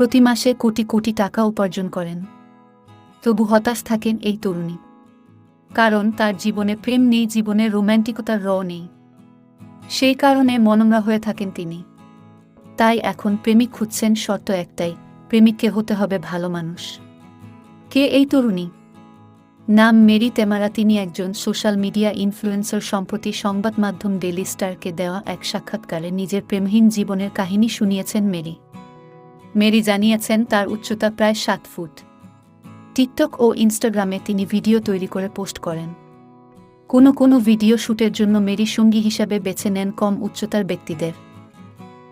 প্রতি মাসে কোটি কোটি টাকা উপার্জন করেন। তবু হতাশ থাকেন এই তরুণী। কারণ তার জীবনে প্রেম নেই, জীবনে রোম্যান্টিকতার র নেই। সেই কারণে মনমরা হয়ে থাকেন তিনি। তাই এখন প্রেমিক খুঁজছেন শর্ত একটাই, প্রেমিককে হতে হবে ভালো মানুষ। কে এই তরুণী? নাম মেরি তেমারা তিনি একজন সোশ্যাল মিডিয়া ইনফ্লুয়েন্সার সম্প্রতি সংবাদ মাধ্যম ডেলি স্টারকে দেওয়া এক সাক্ষাৎকারে নিজের প্রেমহীন জীবনের কাহিনী শুনিয়েছেন মেরি। মেরি জানিয়েছেন তার উচ্চতা প্রায় সাত ফুট। টিকটক ও ইনস্টাগ্রামে তিনি ভিডিও তৈরি করে পোস্ট করেন। কোনো কোনো ভিডিও শ্যুটের জন্য মেরি সঙ্গী হিসাবে বেছে নেন কম উচ্চতার ব্যক্তিদের।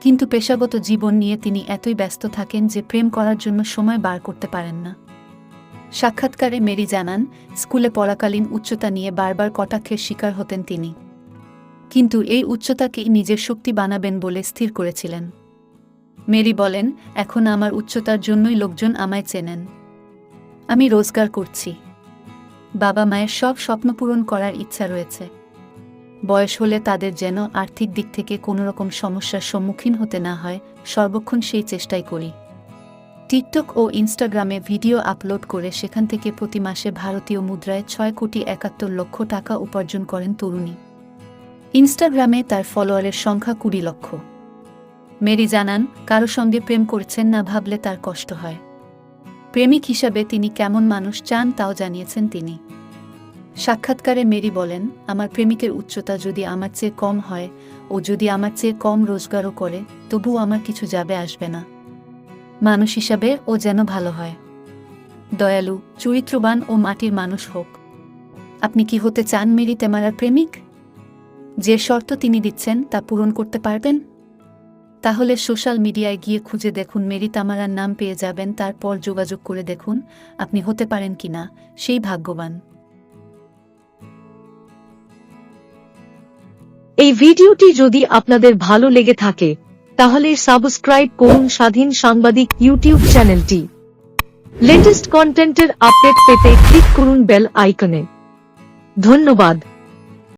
কিন্তু পেশাগত জীবন নিয়ে তিনি এতই ব্যস্ত থাকেন যে প্রেম করার জন্য সময় বার করতে পারেন না। সাক্ষাৎকারে মেরি জানান, স্কুলে পড়াকালীন উচ্চতা নিয়ে বারবার কটাক্ষের শিকার হতেন তিনি। কিন্তু এই উচ্চতাকেই নিজের শক্তি বানাবেন বলে স্থির করেছিলেন। মেরি বলেন, এখন আমার উচ্চতার জন্যই লোকজন আমায় চেনেন। আমি রোজগার করছি। বাবা মায়ের সব স্বপ্ন পূরণ করার ইচ্ছা রয়েছে। বয়স হলে তাদের যেন আর্থিক দিক থেকে কোনো রকম সমস্যার সম্মুখীন হতে না হয়, সর্বক্ষণ সেই চেষ্টাই করি। টিকটক ও ইনস্টাগ্রামে ভিডিও আপলোড করে সেখান থেকে প্রতি মাসে ভারতীয় মুদ্রায় ছয় কোটি একাত্তর লক্ষ টাকা উপার্জন করেন তরুণী। ইনস্টাগ্রামে তার ফলোয়ারের সংখ্যা কুড়ি লক্ষ। মেরি জানান, কারও সঙ্গে প্রেম করছেন না ভাবলে তার কষ্ট হয়। প্রেমিক হিসাবে তিনি কেমন মানুষ চান তাও জানিয়েছেন তিনি। সাক্ষাৎকারে মেরি বলেন, আমার প্রেমিকের উচ্চতা যদি আমার চেয়ে কম হয়, ও যদি আমার চেয়ে কম রোজগারও করে, তবুও আমার কিছু যাবে আসবে না। মানুষ হিসাবে ও যেন ভালো হয়। দয়ালু, চরিত্রবান ও মাটির মানুষ হোক। আপনি কি হতে চান মেরি তেমারার প্রেমিক? যে শর্ত তিনি দিচ্ছেন তা পূরণ করতে পারবেন? তাহলে সোশ্যাল মিডিয়ায় গিয়ে খুঁজে দেখুন মেরি তামারার নাম পেয়ে যাবেন, তারপর যোগাযোগ করে দেখুন আপনি হতে পারেন কিনা সেই ভাগ্যবান। এই ভিডিওটি যদি আপনাদের ভালো লেগে থাকে, তাহলে সাবস্ক্রাইব করুন স্বাধীন সাংবাদিক ইউটিউব চ্যানেলটি। লেটেস্ট কন্টেন্টের আপডেট পেতে ক্লিক করুন বেল আইকনে। ধন্যবাদ।